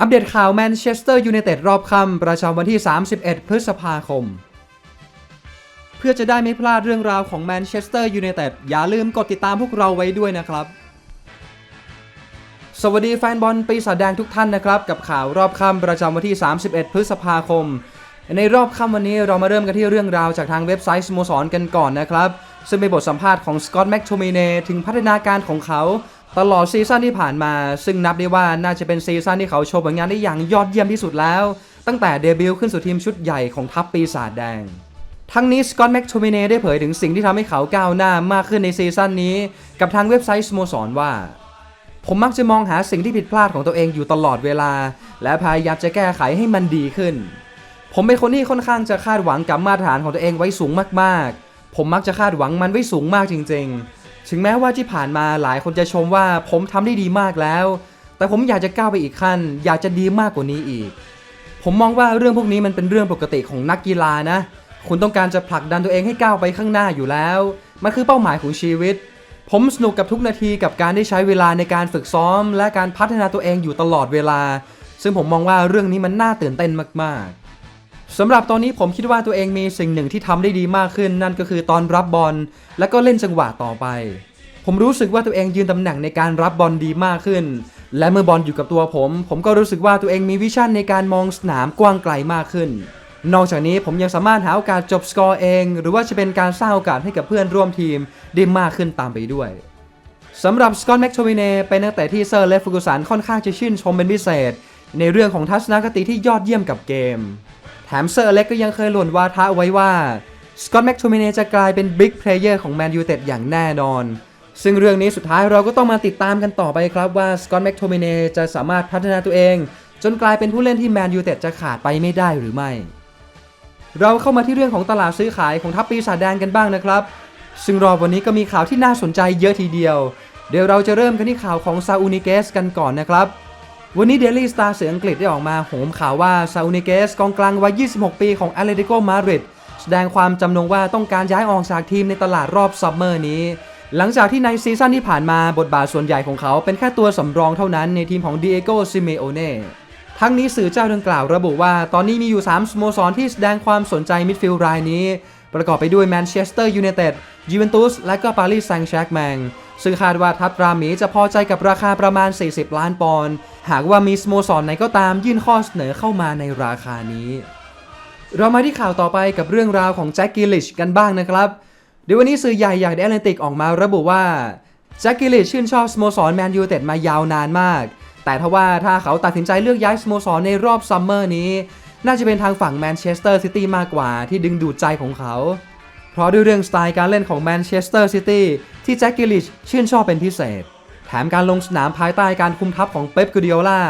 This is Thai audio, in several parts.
อัปเดตข่าวแมนเชสเตอร์ยูไนเต็ดรอบค่ำประจำวันที่ 31 พฤษภาคม เพื่อจะได้ไม่พลาดเรื่องราวของแมนเชสเตอร์ยูไนเต็ดอย่าลืมกดติดตามพวกเราไว้ด้วยนะครับ สวัสดีแฟนบอลปีศาจแดงทุกท่านนะครับ กับข่าวรอบค่ำประจำวันที่ 31 พฤษภาคม ในรอบค่ำวันนี้เรามาเริ่มกันที่เรื่องราวจากทางเว็บไซต์สโมสรกันก่อนนะครับ ซึ่งเป็นบทสัมภาษณ์ของสกอตต์แม็กโทมิเนถึงพัฒนาการของเขา ตลอดซีซั่นที่ผ่านมา ซึ่งนับได้ว่าน่าจะเป็นซีซั่นที่เขาโชว์ผลงานได้อย่างยอดเยี่ยมที่สุดแล้ว ตั้งแต่เดบิวต์ขึ้นสู่ทีมชุดใหญ่ของทัพปีศาจแดง ทั้งนี้สกอตต์แม็กโทมิเนได้เผยถึงสิ่งที่ทำให้เขาก้าวหน้ามากขึ้นในซีซั่นนี้ กับทางเว็บไซต์สโมสรว่า ผมมักจะมองหาสิ่งที่ผิดพลาดของตัวเองอยู่ตลอดเวลา และพยายามจะแก้ไขให้มันดีขึ้น ผมเป็นคนที่ค่อนข้างจะคาดหวังกับมาตรฐานของตัวเองไว้สูงมากๆ ผมมักจะคาดหวังมันไว้สูงมากจริง ๆ ถึงแม้ว่าที่ผ่านมาหลายคนจะชมว่าผมทำได้ดีมากแล้ว แต่ผมอยากจะก้าวไปอีกขั้น อยากจะดีมากกว่านี้อีก ผมมองว่าเรื่องพวกนี้มันเป็นเรื่องปกติของนักกีฬานะ คุณต้องการจะผลักดันตัวเองให้ก้าวไปข้างหน้าอยู่แล้ว มันคือเป้าหมายของชีวิต ผมสนุกกับทุกนาทีกับการได้ใช้เวลาในการฝึกซ้อม และการพัฒนาตัวเองอยู่ตลอดเวลา ซึ่งผมมองว่าเรื่องนี้มันน่าตื่นเต้นมากๆ สำหรับตอนนี้ผมคิดว่าตัวเองมีสิ่งหนึ่งที่ทำได้ดีมากขึ้น นั่นก็คือตอนรับบอลและก็เล่นจังหวะต่อไป ผมรู้สึกว่าตัวเองยืนตำแหน่งในการรับบอลดีมากขึ้น และเมื่อบอลอยู่กับตัวผม ผมก็รู้สึกว่าตัวเองมีวิชั่นในการมองสนามกว้างไกลมากขึ้น นอกจากนี้ผมยังสามารถหาโอกาสจบสกอร์เอง หรือว่าจะเป็นการสร้างโอกาสให้กับเพื่อนร่วมทีมได้มากขึ้นตามไปด้วยสำหรับสกอตต์แม็กโทวินเนเป็นนักเตะที่เซอร์และฟูกุสันค่อนข้างจะชื่นชมเป็นพิเศษ ในเรื่องของทัศนคติที่ยอดเยี่ยมกับเกม ถมเซอร์เล็กก็ยังเคยหล่นวาทะไว้ว่าสกอตแม็กโทมิเนจะกลายเป็นบิ๊กเพลเยอร์ของแมนยูเต็ดอย่างแน่นอน ซึ่งเรื่องนี้สุดท้ายเราก็ต้องมาติดตามกันต่อไปครับว่าสกอตแม็กโทมิเนจะสามารถพัฒนาตัวเอง จนกลายเป็นผู้เล่นที่แมนยูเต็ดจะขาดไปไม่ได้หรือไม่ เราเข้ามาที่เรื่องของตลาดซื้อขายของทัพปีศาจแดงกันบ้างนะครับ ซึ่งรอบวันนี้ก็มีข่าวที่น่าสนใจเยอะทีเดียว เดี๋ยวเราจะเริ่มกันที่ข่าวของซาอูนิเกสกันก่อนนะครับ วันนี้เดลี่สตาร์เสืออังกฤษได้ออกมาโหมข่าวว่าซาอูนิเกสกองกลางวัย 26 ปีของแอตเลติโกมาดริดแสดงความจำนงว่าต้องการย้ายออกจากทีมในตลาดรอบซัมเมอร์นี้ หลังจากที่ในซีซั่นที่ผ่านมาบทบาทส่วนใหญ่ของเขาเป็นแค่ตัวสำรองเท่านั้นในทีมของดิเอโกซิเมโอเน่ทั้งนี้สื่อเจ้าดังกล่าวระบุว่าตอนนี้มีอยู่ 3สโมสรที่แสดงความสนใจมิดฟิลด์รายนี้ ประกอบไปด้วยแมนเชสเตอร์ยูไนเต็ดยูเวนตุสและก็ปารีสแซงต์แชร์กแมง ซึ่งคาดว่าทัพรามีจะพอใจกับราคาประมาณ 40 ล้านปอนด์หากว่ามีสโมสรไหนก็ตามยื่นข้อเสนอเข้ามาในราคานี้ เรามาที่ข่าวต่อไปกับเรื่องราวของแจ็คกิลิชกันบ้างนะครับเดี๋ยววันนี้สื่อใหญ่อย่างเดลนติกออกมาระบุว่าแจ็คกิลิชชื่นชอบสโมสรแมนยูเต็ดมายาวนานมาก แต่ทว่าถ้าเขาตัดสินใจเลือกย้ายสโมสรในรอบซัมเมอร์นี้ น่าจะเป็นทางฝั่งแมนเชสเตอร์ซิตี้มากกว่าที่ดึงดูดใจของเขา เพราะด้วยเรื่องสไตล์การเล่นของแมนเชสเตอร์ซิตี้ที่แจ็คกิลิชชื่นชอบเป็นพิเศษ แถมการลงสนามภายใต้การคุมทัพของเป๊ปกูดิโอลา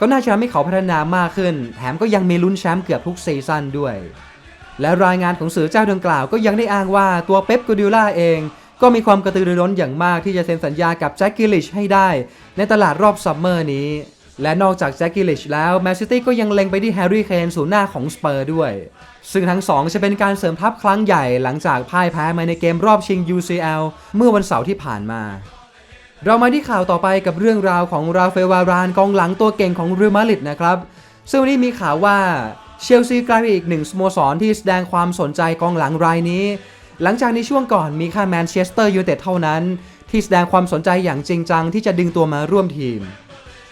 ก็น่าจะทำให้เขาพัฒนามากขึ้น แถมก็ยังมีลุ้นแชมป์เกือบทุกซีซั่นด้วย และรายงานของสื่อเจ้าดังกล่าวก็ยังได้อ้างว่าตัวเป๊ปกูดิโอลาเองก็มีความกระตือรือร้นอย่างมากที่จะเซ็นสัญญากับแจ็คกิลิชให้ได้ ในตลาดรอบซัมเมอร์นี้ และนอกจากแจ็คกิลิชแล้วแมนซิตี้ก็ยังเล็งไปที่แฮร์รี่เคนศูนย์หน้าของสเปอร์ด้วย ซึ่งทั้งสองจะเป็นการเสริมทัพครั้งใหญ่หลังจากพ่ายแพ้มาในเกมรอบชิง UCL เมื่อวันเสาร์ที่ผ่านมา เรามาที่ข่าวต่อไปกับเรื่องราวของราเฟลวารานกองหลังตัวเก่งของเรอัลมาดริดนะครับซึ่งวันนี้มีข่าวว่าเชลซีกลายเป็นอีกหนึ่งสโมสรที่แสดงความสนใจกองหลังรายนี้ หลังจากในช่วงก่อนมีแค่แมนเชสเตอร์ยูไนเต็ดเท่านั้น ที่แสดงความสนใจอย่างจริงจังที่จะดึงตัวมาร่วมทีม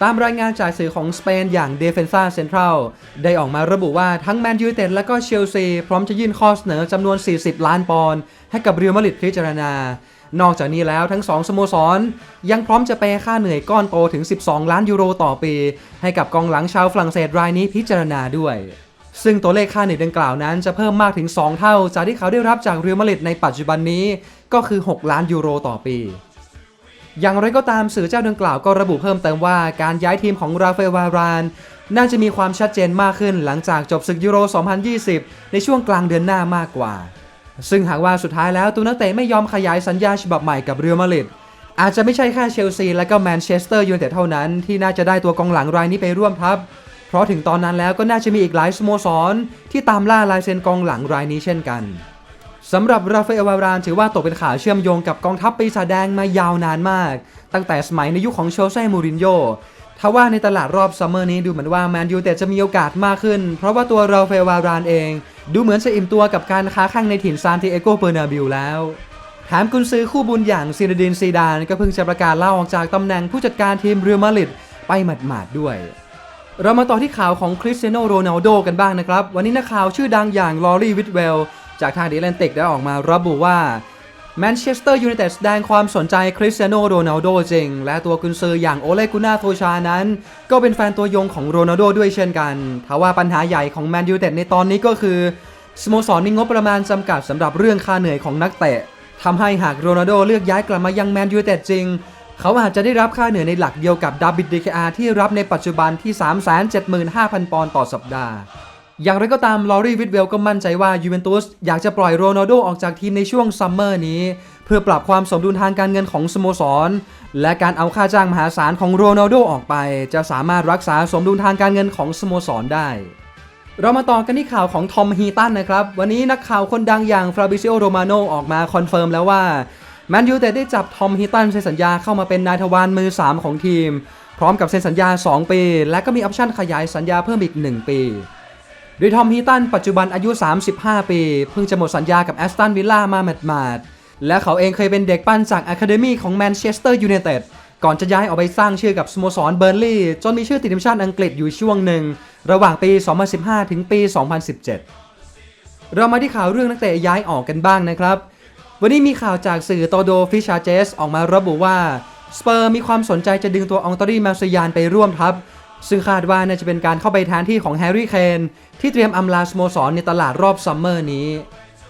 ตามรายงานจากสื่อของสเปนอย่าง Defensa Central ได้ออกมาระบุว่าทั้งแมนยูเต็ดและก็เชลซี พร้อมจะยื่นข้อเสนอจำนวน 40 ล้านปอนด์ให้กับเรอัลมาดริดพิจารณา นอกจากนี้แล้วทั้ง 2 สโมสร ยังพร้อมจะเปย์ค่าเหนื่อยก้อนโตถึง 12 ล้านยูโรต่อปี ให้กับกองหลังชาวฝรั่งเศสรายนี้พิจารณาด้วยซึ่งตัวเลขค่าเหนื่อยดังกล่าวนั้นจะเพิ่มมากถึง 2 เท่า จากที่เขาได้รับจากเรอัลมาดริดในปัจจุบันนี้ก็คือ 6 ล้านยูโรต่อปี อย่างไรก็ตามสื่อเจ้าดังกล่าวก็ระบุเพิ่มเติมว่าการย้ายทีมของราฟาเอลวารานน่าจะมีความชัดเจนมากขึ้นหลังจากจบศึกยูโร 2020 ในช่วงกลางเดือนหน้ามากกว่า ซึ่งหากว่าสุดท้ายแล้วตัวนักเตะไม่ยอมขยายสัญญาฉบับใหม่กับเรอัลมาดริดอาจจะไม่ใช่แค่เชลซีและก็แมนเชสเตอร์ยูไนเต็ดเท่านั้นที่น่าจะได้ตัวกองหลังรายนี้ไปร่วมทัพ เพราะถึงตอนนั้นแล้วก็น่าจะมีอีกหลายสโมสรที่ตามล่าลายเซ็นกองหลังรายนี้เช่นกัน สำหรับราฟาเอลวารานถือว่าตกเป็นข่าวเชื่อมโยงกับกองทัพปีศาจแดงมายาวนานมาก ตั้งแต่สมัยในยุคของโชเซ่มูรินโญ่ทว่าในตลาดรอบซัมเมอร์นี้ดูเหมือนว่าแมนยูแต่จะมีโอกาสมากขึ้น เพราะว่าตัวราเฟลวารานเอง ดูเหมือนจะอิ่มตัวกับการค้าแข่งในถิ่นซานติเอโกเบอร์นาบิวแล้วแถมกุนซือคู่บุญอย่างซีนดินซีดานก็เพิ่งจะประกาศลาออกจากตำแหน่งผู้จัดการทีมเรือมาดริดไปหมาดๆด้วย เรามาต่อที่ข่าวของคริสเตียโนโรนัลโดกันบ้างนะครับ วันนี้นักข่าวชื่อดังอย่างลอรี่วิทเวล จากทางดีแลนติกได้ออกมาระบุว่าแมนเชสเตอร์ยูไนเต็ดแสดงความสนใจคริสเตียโนโรนัลโดจริง และตัวกุนซืออย่างโอเลกุน่าโทชานั้น ก็เป็นแฟนตัวยงของโรนัลโดด้วยเช่นกันทว่าปัญหาใหญ่ของแมนยูไนเต็ดในตอนนี้ก็คือสโมสรมีงบประมาณจำกัดสำหรับเรื่องค่าเหนื่อยของนักเตะทำให้หากโรนัลโดเลือกย้ายกลับมายังแมนยูไนเต็ดจริง เขาอาจจะได้รับค่าเหนื่อยในหลักเดียวกับดาบิดดีเคอาที่รับในปัจจุบันที่ 375,000 ปอนด์ต่อสัปดาห์ อย่างไรก็ตามลอรี่วิทเวลก็มั่นใจว่ายูเวนตุสอยากจะปล่อยโรนัลโดออกจากทีมในช่วงซัมเมอร์นี้ เพื่อปรับความสมดุลทางการเงินของสโมสร และการเอาค่าจ้างมหาศาลของโรนัลโดออกไป จะสามารถรักษาสมดุลทางการเงินของสโมสรได้ เรามาต่อกันที่ข่าวของทอมฮีตันนะครับ วันนี้นักข่าวคนดังอย่างฟราบิซิโอโรมาโนออกมาคอนเฟิร์มแล้วว่าแมนยูแต่ได้จับทอมฮีตันเซ็นสัญญาเข้ามาเป็นนายทวารมือ 3 ของทีม พร้อมกับเซ็นสัญญา 2 ปี และก็มีออปชั่นขยายสัญญาเพิ่มอีก 1 ปี โดยทอมฮีตันปัจจุบันอายุ 35 ปี เพิ่งจะหมดสัญญากับแอสตันวิลล่ามาหมาดๆและเขาเองเคยเป็นเด็กปั้นจากอะคาเดมีของแมนเชสเตอร์ยูไนเต็ดก่อนจะย้ายออกไปสร้างชื่อกับสโมสรเบอร์ลีย์จนมีชื่อติดทีมชาติอังกฤษอยู่ช่วงหนึ่ง ระหว่างปี 2015 ถึงปี 2017 เรามาที่ข่าวเรื่องนักเตะย้ายออกกันบ้างนะครับ วันนี้มีข่าวจากสื่อโตโดฟิชาเจสออกมาระบุว่าสเปอร์มีความสนใจจะดึงตัวอองตอรี่มาซยานไปร่วมทัพ ซึ่งคาดว่าน่าจะเป็นการเข้าไปแทนที่ของแฮร์รี่เคนที่เตรียมอำลาสโมสรในตลาดรอบซัมเมอร์นี้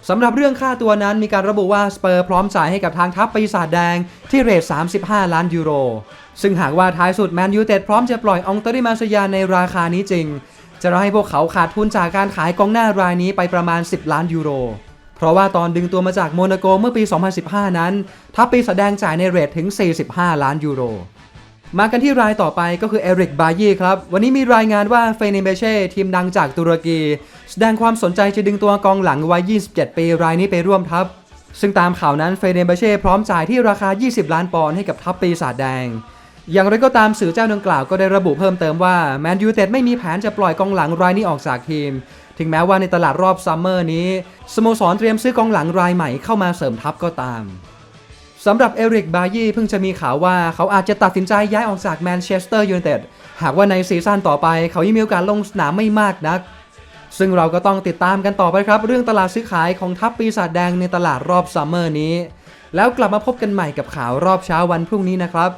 สำหรับเรื่องค่าตัวนั้นมีการระบุว่าสเปอร์พร้อมจ่ายให้กับทางทัพปีศาจแดงที่เรท 35 ล้านยูโร ซึ่งหากว่าท้ายสุดแมนยูเต็ดพร้อมจะปล่อยองตอรี่มาซยาในราคานี้จริง จะทำให้พวกเขาขาดทุนจากการขายกองหน้ารายนี้ไปประมาณ 10 ล้านยูโร เพราะว่าตอนดึงตัวมาจากโมนาโกเมื่อปี 2015 นั้น ทัพปีแสดงจ่ายในเรทถึง 45 ล้านยูโร มากันที่รายต่อไปก็คือเอริกบายีครับ วันนี้มีรายงานว่าเฟเนเบเช่ทีมดังจากตุรกี แสดงความสนใจจะดึงตัวกองหลังวัย 27 ปีรายนี้ไปร่วมทัพ ซึ่งตามข่าวนั้นเฟเนเบเช่พร้อมจ่ายที่ราคา 20 ล้านปอนด์ให้กับทัพปีศาจแดง อย่างไรก็ตามสื่อเจ้าดังกล่าวก็ได้ระบุเพิ่มเติมว่าแมนยูเต็ดไม่มีแผนจะปล่อยกองหลังรายนี้ออกจากทีม ถึงแม้ว่าในตลาดรอบซัมเมอร์นี้สโมสรเตรียมซื้อกองหลังรายใหม่เข้ามาเสริมทัพก็ตาม สำหรับเอริกบายีเพิ่งจะมีข่าวว่าเขาอาจจะตัดสินใจย้ายออกจากแมนเชสเตอร์ยูไนเต็ดหากว่าในซีซั่นต่อไปเขายังมีโอกาสลงสนามไม่มากนัก ซึ่งเราก็ต้องติดตามกันต่อไปครับ เรื่องตลาดซื้อขายของทัพปีศาจแดงในตลาดรอบซัมเมอร์นี้ แล้วกลับมาพบกันใหม่กับข่าวรอบเช้าวันพรุ่งนี้นะครับ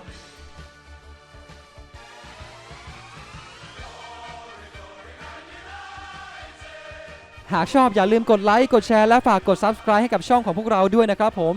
หากชอบอย่าลืมกดไลค์ กดแชร์ และฝากกด Subscribe ให้กับช่องของพวกเราด้วยนะครับผม